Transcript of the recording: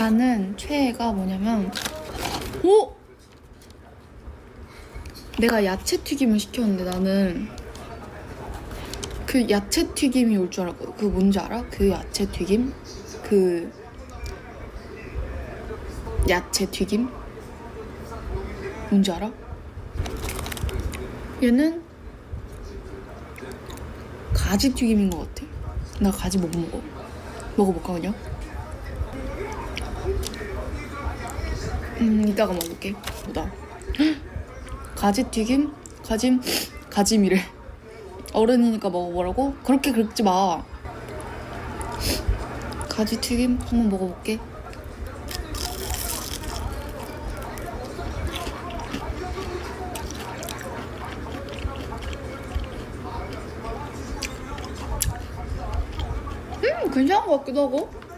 나는 최애가 뭐냐면 오! 내가 야채 튀김을 시켰는데 나는 그 야채 튀김이 올 줄 알았거든. 그 뭔지 알아? 그 야채 튀김? 그 야채 튀김? 뭔지 알아? 얘는 가지 튀김인 것 같아. 나 가지 못 먹어. 먹어볼까 그냥? 음 이따가 먹을게. 보다. 가지 튀김? 가짐? 가짐이래. 어른이니까 먹어보라고? 그렇게 긁지 마. 가지 튀김 한번 먹어볼게. 음, 괜찮은 것 같기도 하고.